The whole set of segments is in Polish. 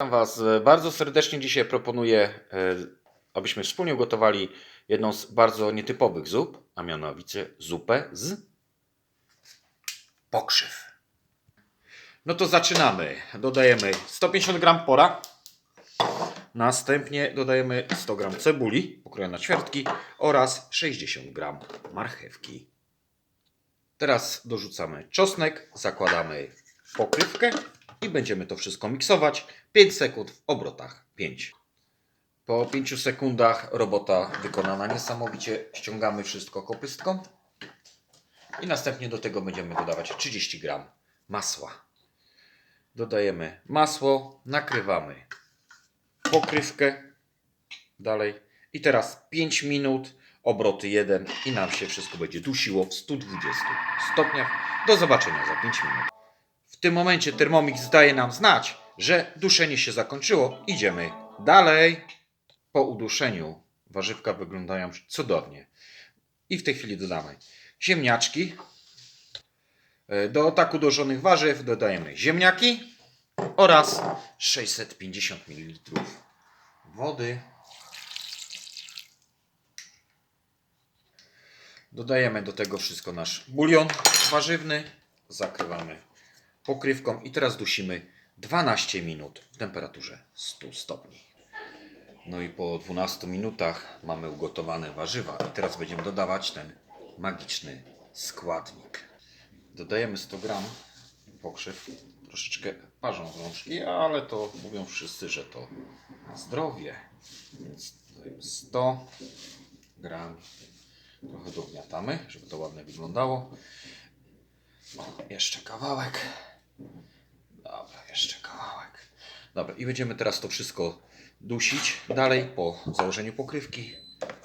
Witam Was bardzo serdecznie. Dzisiaj proponuję, e, abyśmy wspólnie gotowali jedną z bardzo nietypowych zup, a mianowicie zupę z pokrzyw. No to zaczynamy. Dodajemy 150 g pora. Następnie dodajemy 100 g cebuli pokrojona na ćwiartki oraz 60 g marchewki. Teraz dorzucamy czosnek, zakładamy pokrywkę i będziemy to wszystko miksować 5 sekund w obrotach 5. Po 5 sekundach robota wykonana niesamowicie. Ściągamy wszystko kopystką i następnie do tego będziemy dodawać 30 g masła. Dodajemy masło, nakrywamy pokrywkę dalej i teraz 5 minut obroty 1 i nam się wszystko będzie dusiło w 120 stopniach. Do zobaczenia za 5 minut. W tym momencie Thermomix daje nam znać, że duszenie się zakończyło. Idziemy dalej. Po uduszeniu warzywka wyglądają cudownie. I w tej chwili dodamy ziemniaczki. E, Do tak uduszonych warzyw dodajemy ziemniaki oraz 650 ml wody. Dodajemy do tego wszystko nasz bulion warzywny. Zakrywamy pokrywką i teraz dusimy 12 minut w temperaturze 100 stopni. No i po 12 minutach mamy ugotowane warzywa i teraz będziemy dodawać ten magiczny składnik. Dodajemy 100 gram pokrzyw. Troszeczkę parzą rączki, ale to mówią wszyscy, że to zdrowie. Więc dodajemy 100 gram. Trochę dogniatamy, żeby to ładnie wyglądało. O, jeszcze kawałek. Dobra, jeszcze kawałek. Dobra, i będziemy teraz to wszystko dusić dalej po założeniu pokrywki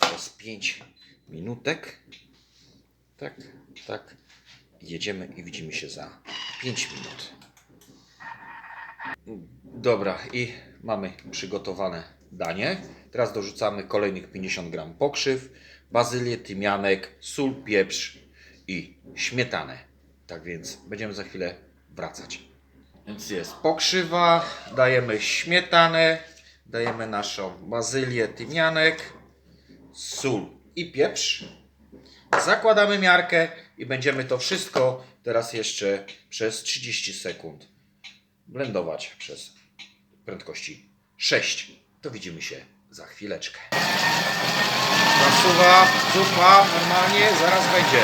przez 5 minutek. Tak, tak. Jedziemy i widzimy się za 5 minut. Dobra, i mamy przygotowane danie. Teraz dorzucamy kolejnych 50 gram pokrzyw, bazylię, tymianek, sól, pieprz i śmietanę. Tak więc będziemy za chwilę wracać. Więc jest pokrzywa, dajemy śmietanę, dajemy naszą bazylię, tymianek, sól i pieprz. Zakładamy miarkę i będziemy to wszystko teraz jeszcze przez 30 sekund blendować przez prędkości 6. To widzimy się za chwileczkę. Zasuwa, zupa, normalnie, zaraz będzie.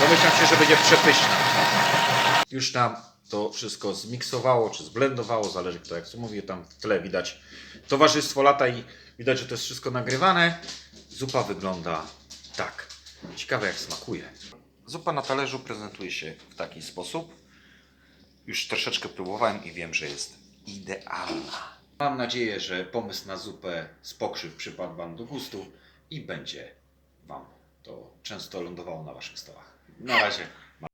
Domyślam się, że będzie przepyszna. Już nam to wszystko zmiksowało, czy zblendowało, zależy kto jak co mówi. Tam w tle widać towarzystwo lata i widać, że to jest wszystko nagrywane. Zupa wygląda tak. Ciekawe jak smakuje. Zupa na talerzu prezentuje się w taki sposób. Już troszeczkę próbowałem i wiem, że jest idealna. Mam nadzieję, że pomysł na zupę z pokrzyw przypadł Wam do gustu i będzie Wam to często lądowało na Waszych stołach. Na razie.